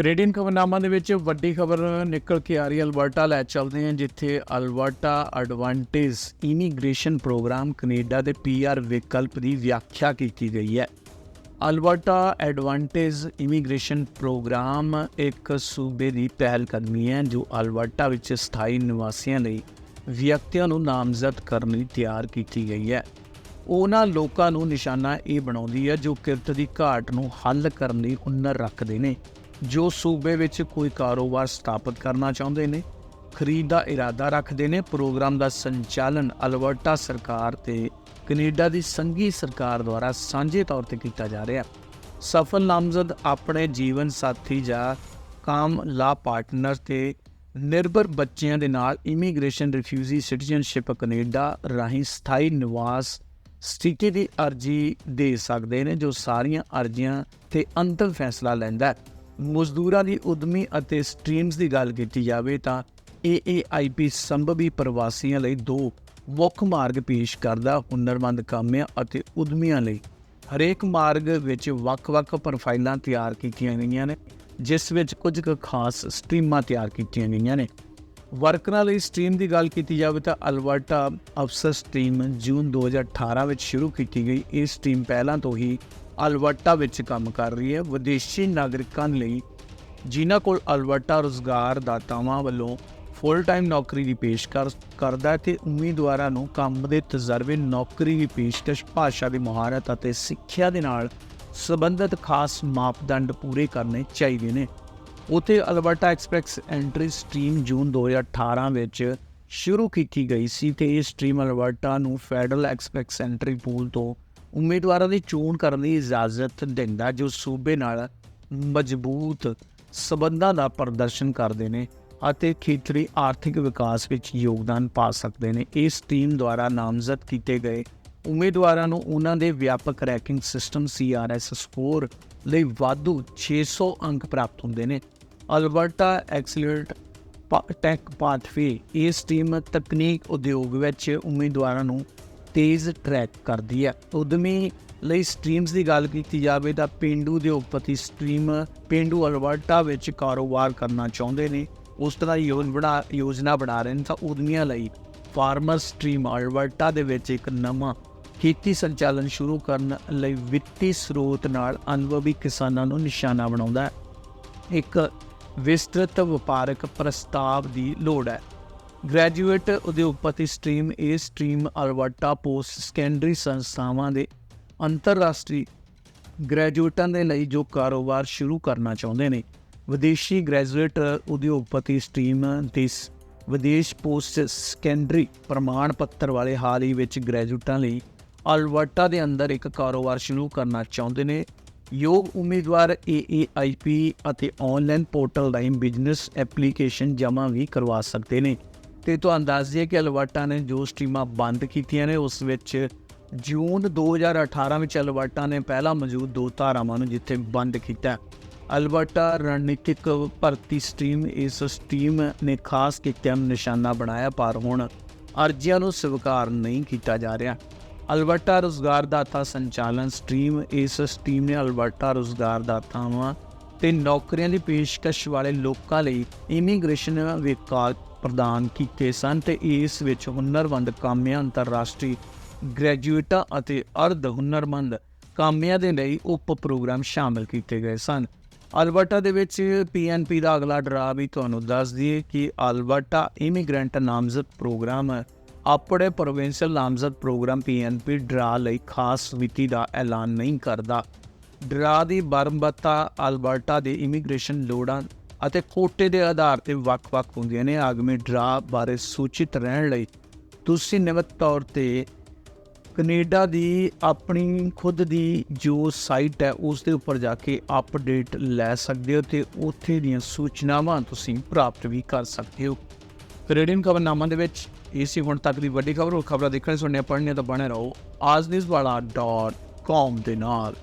Canadian ਖਬਰਨਾਮਾ ਦੇ ਵਿੱਚ ਵੱਡੀ ਖਬਰ ਨਿਕਲ ਕੇ ਆ ਰਹੀ ਹੈ। ਅਲਬਰਟਾ ਲੈ ਚੱਲਦੇ ਹਾਂ ਜਿੱਥੇ Alberta advantage immigration program Canada ਦੇ ਪੀਆਰ ਵਿਕਲਪ ਦੀ ਵਿਆਖਿਆ ਕੀਤੀ ਗਈ ਹੈ। ਅਲਬਰਟਾ ਐਡਵਾਂਟੇਜ ਇਮੀਗ੍ਰੇਸ਼ਨ ਪ੍ਰੋਗਰਾਮ ਇੱਕ ਸੂਬੇ ਦੀ ਪਹਿਲ ਕਦਮੀ ਹੈ, ਜੋ ਅਲਬਰਟਾ ਵਿੱਚ ਸਥਾਈ ਨਿਵਾਸੀਆਂ ਲਈ ਵਿਅਕਤੀਆਂ ਨੂੰ ਨਾਮਜ਼ਦ ਕਰਨ ਲਈ ਤਿਆਰ ਕੀਤੀ ਗਈ ਹੈ। ਉਹਨਾਂ ਲੋਕਾਂ ਨੂੰ ਨਿਸ਼ਾਨਾ ਇਹ ਬਣਾਉਂਦੀ ਹੈ ਜੋ ਕਿਰਤ ਦੀ ਘਾਟ ਨੂੰ ਹੱਲ ਕਰਨ ਲਈ ਹੁਨਰ ਰੱਖਦੇ ਨੇ। ਜੋ ਸੂਬੇ ਵਿੱਚ ਕੋਈ ਕਾਰੋਬਾਰ ਸਥਾਪਿਤ ਕਰਨਾ ਚਾਹੁੰਦੇ ਨੇ, ਖਰੀਦ ਦਾ ਇਰਾਦਾ ਰੱਖਦੇ ਨੇ, ਪ੍ਰੋਗਰਾਮ ਦਾ ਸੰਚਾਲਨ ਅਲਬਰਟਾ ਸਰਕਾਰ ਤੇ ਕੈਨੇਡਾ ਦੀ ਸੰਘੀ ਸਰਕਾਰ ਦੁਆਰਾ ਸਾਂਝੇ ਤੌਰ ਤੇ ਕੀਤਾ ਜਾ ਰਿਹਾ। ਹੈ ਸਫਲ ਨਾਮਜ਼ਦ ਆਪਣੇ ਜੀਵਨ ਸਾਥੀ ਜਾਂ ਕਾਮ ਲਾ ਪਾਰਟਨਰ ਤੇ ਨਿਰਭਰ ਬੱਚਿਆਂ ਦੇ ਨਾਲ ਇਮੀਗ੍ਰੇਸ਼ਨ ਰਿਫਿਊਜੀ ਸਿਟੀਜ਼ਨਸ਼ਿਪ ਕੈਨੇਡਾ ਰਾਹੀਂ ਸਥਾਈ ਨਿਵਾਸ ਸਥਿਤੀ ਦੀ ਅਰਜ਼ੀ ਦੇ ਸਕਦੇ ਨੇ, ਜੋ ਸਾਰੀਆਂ ਅਰਜ਼ੀਆਂ ਤੇ ਅੰਤਮ ਫੈਸਲਾ ਲੈਂਦਾ ਹੈ। ਮਜ਼ਦੂਰਾਂ ਦੀ ਉਦਮੀ ਅਤੇ ਸਟਰੀਮਸ ਦੀ ਗੱਲ ਕੀਤੀ ਜਾਵੇ ਤਾਂ AAIP ਸੰਭਵੀ ਪ੍ਰਵਾਸੀਆਂ ਲਈ ਦੋ ਮੁੱਖ ਮਾਰਗ ਪੇਸ਼ ਕਰਦਾ ਹੁਨਰਮੰਦ ਕਾਮਿਆਂ ਅਤੇ ਉਦਮੀਆਂ ਲਈ। ਹਰੇਕ ਮਾਰਗ ਵਿੱਚ ਵੱਖ-ਵੱਖ ਪ੍ਰੋਫਾਈਲਾਂ ਤਿਆਰ ਕੀਤੀਆਂ ਗਈਆਂ ਨੇ, ਜਿਸ ਵਿੱਚ ਕੁਝ ਕੁ ਖਾਸ ਸਟਰੀਮਾਂ ਤਿਆਰ ਕੀਤੀਆਂ ਗਈਆਂ ਨੇ। ਵਰਕਰਾਂ ਲਈ ਸਟਰੀਮ ਦੀ ਗੱਲ ਕੀਤੀ ਜਾਵੇ ਤਾਂ ਅਲਬਰਟਾ ਅਫਸਰ ਸਟਰੀਮ ਜੂਨ 2018 ਵਿੱਚ ਸ਼ੁਰੂ ਕੀਤੀ ਗਈ। ਇਹ ਸਟਰੀਮ ਪਹਿਲਾਂ ਤੋਂ ਹੀ ਅਲਬਰਟਾ ਵਿੱਚ ਕੰਮ ਕਰ ਰਹੀ ਹੈ। ਵਿਦੇਸ਼ੀ ਨਾਗਰਿਕਾਂ ਲਈ ਜਿਨ੍ਹਾਂ ਕੋਲ ਅਲਬਰਟਾ ਰੋਜ਼ਗਾਰ ਦਾਤਾਵਾਂ ਵੱਲੋਂ ਫੁੱਲ ਟਾਈਮ ਨੌਕਰੀ ਦੀ ਪੇਸ਼ਕਸ਼ ਕਰਦਾ ਹੈ ਤੇ ਉਮੀਦਵਾਰਾਂ ਨੂੰ ਕੰਮ ਦੇ ਤਜਰਬੇ, ਨੌਕਰੀ ਦੀ ਪੇਸ਼ਕਸ਼, ਭਾਸ਼ਾ ਦੀ ਮਹਾਰਤ ਅਤੇ ਸਿੱਖਿਆ ਦੇ ਨਾਲ ਸੰਬੰਧਿਤ ਖਾਸ ਮਾਪਦੰਡ ਪੂਰੇ ਕਰਨੇ ਚਾਹੀਦੇ ਨੇ। ਉਥੇ Alberta express entry stream June 2018 ਵਿੱਚ ਸ਼ੁਰੂ ਕੀਤੀ ਗਈ ਸੀ ਤੇ ਇਹ ਸਟਰੀਮ ਅਲਬਰਟਾ ਨੂੰ ਫੈਡਰਲ ਐਕਸਪ੍ਰੈਸ ਐਂਟਰੀ ਪੂਲ ਤੋਂ ਉਮੀਦਵਾਰਾਂ ਦੀ ਚੋਣ ਕਰਨ ਦੀ ਇਜਾਜ਼ਤ ਦਿੰਦਾ ਜੋ ਸੂਬੇ ਨਾਲ ਮਜ਼ਬੂਤ ਸਬੰਧਾਂ ਦਾ ਪ੍ਰਦਰਸ਼ਨ ਕਰਦੇ ਨੇ ਅਤੇ ਖੇਤਰੀ ਆਰਥਿਕ ਵਿਕਾਸ ਵਿੱਚ ਯੋਗਦਾਨ ਪਾ ਸਕਦੇ ਨੇ। ਇਸ ਟੀਮ ਦੁਆਰਾ ਨਾਮਜ਼ਦ ਕੀਤੇ ਗਏ ਉਮੀਦਵਾਰਾਂ ਨੂੰ ਉਹਨਾਂ ਦੇ ਵਿਆਪਕ ਰੈਂਕਿੰਗ ਸਿਸਟਮ CRS ਸਕੋਰ ਲਈ ਵਾਧੂ 600 ਅੰਕ ਪ੍ਰਾਪਤ ਹੁੰਦੇ ਨੇ। ਅਲਬਰਟਾ ਐਕਸਲੈਂਟ ਟੈਕ ਪਾਥਵੇ ਇਸ ਟੀਮ ਤਕਨੀਕ ਉਦਯੋਗ ਵਿੱਚ ਉਮੀਦਵਾਰਾਂ ਨੂੰ ਤੇਜ਼ ਟਰੈਕ ਕਰਦੀ ਹੈ। ਉਦਮੀ ਲਈ ਸਟਰੀਮਸ ਦੀ ਗੱਲ ਕੀਤੀ ਜਾਵੇ ਤਾਂ ਪਿੰਡੂ ਉਦਯੋਗਪਤੀ ਸਟਰੀਮ ਪਿੰਡੂ ਅਲਬਰਟਾ ਵਿੱਚ ਕਾਰੋਬਾਰ ਕਰਨਾ ਚਾਹੁੰਦੇ ਨੇ। ਉਸ ਤਰ੍ਹਾਂ ਯੋਜਨਾ ਬਣਾ ਯੋਜਨਾ ਬਣਾ ਰਹੇ ਨੇ ਤਾਂ ਉਦਮੀਆਂ ਲਈ ਫਾਰਮਰ ਸਟਰੀਮ ਅਲਬਰਟਾ ਦੇ ਵਿੱਚ ਇੱਕ ਨਵਾਂ ਖੇਤੀ ਸੰਚਾਲਨ ਸ਼ੁਰੂ ਕਰਨ ਲਈ ਵਿੱਤੀ ਸਰੋਤ ਨਾਲ ਅਨੁਭਵੀ ਕਿਸਾਨਾਂ ਨੂੰ ਨਿਸ਼ਾਨਾ ਬਣਾਉਂਦਾ ਹੈ। ਇੱਕ ਵਿਸਤ੍ਰਿਤ ਵਪਾਰਕ ਪ੍ਰਸਤਾਵ ਦੀ ਲੋੜ ਹੈ। ਗ੍ਰੈਜੂਏਟ ਉਦਯੋਗਪਤੀ ਸਟਰੀਮ ਇਹ ਸਟਰੀਮ ਅਲਬਰਟਾ ਪੋਸਟ ਸੈਕੰਡਰੀ ਸੰਸਥਾਵਾਂ ਦੇ ਅੰਤਰਰਾਸ਼ਟਰੀ ਗ੍ਰੈਜੂਏਟਾਂ ਦੇ ਲਈ ਜੋ ਕਾਰੋਬਾਰ ਸ਼ੁਰੂ ਕਰਨਾ ਚਾਹੁੰਦੇ ਨੇ। ਵਿਦੇਸ਼ੀ ਗ੍ਰੈਜੂਏਟ ਉਦਯੋਗਪਤੀ ਸਟਰੀਮ ਦੇ ਸ- ਵਿਦੇਸ਼ ਪੋਸਟ ਸੈਕੰਡਰੀ ਪ੍ਰਮਾਣ ਪੱਤਰ ਵਾਲੇ ਹਾਲ ਹੀ ਵਿੱਚ ਗ੍ਰੈਜੂਏਟਾਂ ਲਈ ਅਲਬਰਟਾ ਦੇ ਅੰਦਰ ਇੱਕ ਕਾਰੋਬਾਰ ਸ਼ੁਰੂ ਕਰਨਾ ਚਾਹੁੰਦੇ ਨੇ। ਯੋਗ ਉਮੀਦਵਾਰ AAIP ਅਤੇ ਆਨਲਾਈਨ ਪੋਰਟਲ ਰਾਹੀਂ ਬਿਜ਼ਨਸ ਐਪਲੀਕੇਸ਼ਨ ਜਮ੍ਹਾਂ ਵੀ ਕਰਵਾ ਸਕਦੇ ਨੇ। ਤੇ ਤੁਹਾਨੂੰ ਦੱਸ ਦਈਏ ਕਿ ਅਲਬਰਟਾ ਨੇ ਜੋ ਸਟਰੀਮਾਂ ਬੰਦ ਕੀਤੀਆਂ ਨੇ, ਉਸ ਵਿੱਚ ਜੂਨ 2018 ਵਿੱਚ ਅਲਬਰਟਾ ਨੇ ਪਹਿਲਾਂ ਮੌਜੂਦ ਦੋ ਧਾਰਾਵਾਂ ਨੂੰ ਜਿੱਥੇ ਬੰਦ ਕੀਤਾ। ਅਲਬਰਟਾ ਰਣਨੀਤਿਕ ਭਰਤੀ ਸਟਰੀਮ ਇਸ ਸਟਰੀਮ ਨੇ ਖਾਸ ਕਿੱਤਿਆਂ ਨੂੰ ਨਿਸ਼ਾਨਾ ਬਣਾਇਆ, ਪਰ ਹੁਣ ਅਰਜ਼ੀਆਂ ਨੂੰ ਸਵੀਕਾਰ ਨਹੀਂ ਕੀਤਾ ਜਾ ਰਿਹਾ। ਅਲਬਰਟਾ ਰੋਜ਼ਗਾਰ ਦਾਤਾ ਸੰਚਾਲਨ ਸਟਰੀਮ ਇਸ ਸਟਰੀਮ ਨੇ ਅਲਬਰਟਾ ਰੋਜ਼ਗਾਰ ਦਾਤਾਵਾਂ ਤੇ ਨੌਕਰੀਆਂ ਦੀ ਪੇਸ਼ਕਸ਼ ਵਾਲੇ ਲੋਕਾਂ ਲਈ ਇਮੀਗ੍ਰੇਸ਼ਨ ਵਿਕਲਪ ਪ੍ਰਦਾਨ ਕੀਤੇ ਸਨ ਤੇ ਇਸ ਵਿੱਚ ਹੁਨਰਮੰਦ ਕਾਮਿਆਂ, ਅੰਤਰਰਾਸ਼ਟਰੀ ਗ੍ਰੈਜੂਏਟਾਂ ਅਤੇ ਅਰਧ ਹੁਨਰਮੰਦ ਕਾਮਿਆਂ ਦੇ ਲਈ ਉਪ ਪ੍ਰੋਗਰਾਮ ਸ਼ਾਮਲ ਕੀਤੇ ਗਏ ਸਨ। ਅਲਬਰਟਾ ਦੇ ਵਿੱਚ ਪੀਐਨਪੀ ਦਾ ਅਗਲਾ ਡਰਾ ਵੀ ਤੁਹਾਨੂੰ ਦੱਸ ਦਈਏ ਕਿ ਅਲਬਰਟਾ ਇਮੀਗ੍ਰੈਂਟ ਨਾਮਜ਼ਦ ਪ੍ਰੋਗਰਾਮ ਆਪਣੇ ਪ੍ਰੋਵਿੰਸ਼ੀਅਲ ਨਾਮਜ਼ਦ ਪ੍ਰੋਗਰਾਮ ਪੀਐਨਪੀ ਡਰਾ ਲਈ ਖਾਸ ਮਿਤੀ ਦਾ ਐਲਾਨ ਨਹੀਂ ਕਰਦਾ। ਡਰਾ ਦੀ ਬਰਮਬਤਾ ਅਲਬਰਟਾ ਦੇ ਇਮੀਗ੍ਰੇਸ਼ਨ ਲੋੜਾਂ ਅਤੇ ਕੋਟੇ ਦੇ ਆਧਾਰ ਤੇ ਵੱਖ-ਵੱਖ ਹੁੰਦੀਆਂ ਨੇ। ਆਗਮੀ ਡਰਾ ਬਾਰੇ ਸੂਚਿਤ ਰਹਿਣ ਲਈ ਤੁਸੀਂ ਨਿਯਮਤ ਤੌਰ ਤੇ ਕੈਨੇਡਾ ਦੀ ਆਪਣੀ ਖੁਦ ਦੀ ਜੋ ਸਾਈਟ ਹੈ, ਉਸ ਦੇ ਉੱਪਰ ਜਾ ਕੇ ਅਪਡੇਟ ਲੈ ਸਕਦੇ ਹੋ ਤੇ ਉੱਥੇ ਦੀਆਂ ਸੂਚਨਾਵਾਂ ਤੁਸੀਂ ਪ੍ਰਾਪਤ ਵੀ ਕਰ ਸਕਦੇ ਹੋ। ਕੈਨੇਡੀਅਨ ਖਬਰਨਾਮਾ ਦੇ ਵਿੱਚ ਇਹ ਸੀ ਹੁਣ ਤੱਕ ਦੀ ਵੱਡੀ ਖਬਰ ਉਹ ਖਬਰਾਂ ਦੇਖਣ ਸੁਣਨੇ ਪੜ੍ਹਨੇ ਤਾਂ ਬਣੇ ਰਹੋ ਆਜਨਿਊਜ਼ ਵਾਲਾ ਡਾਟ ਕਾਮ ਦੇ ਨਾਲ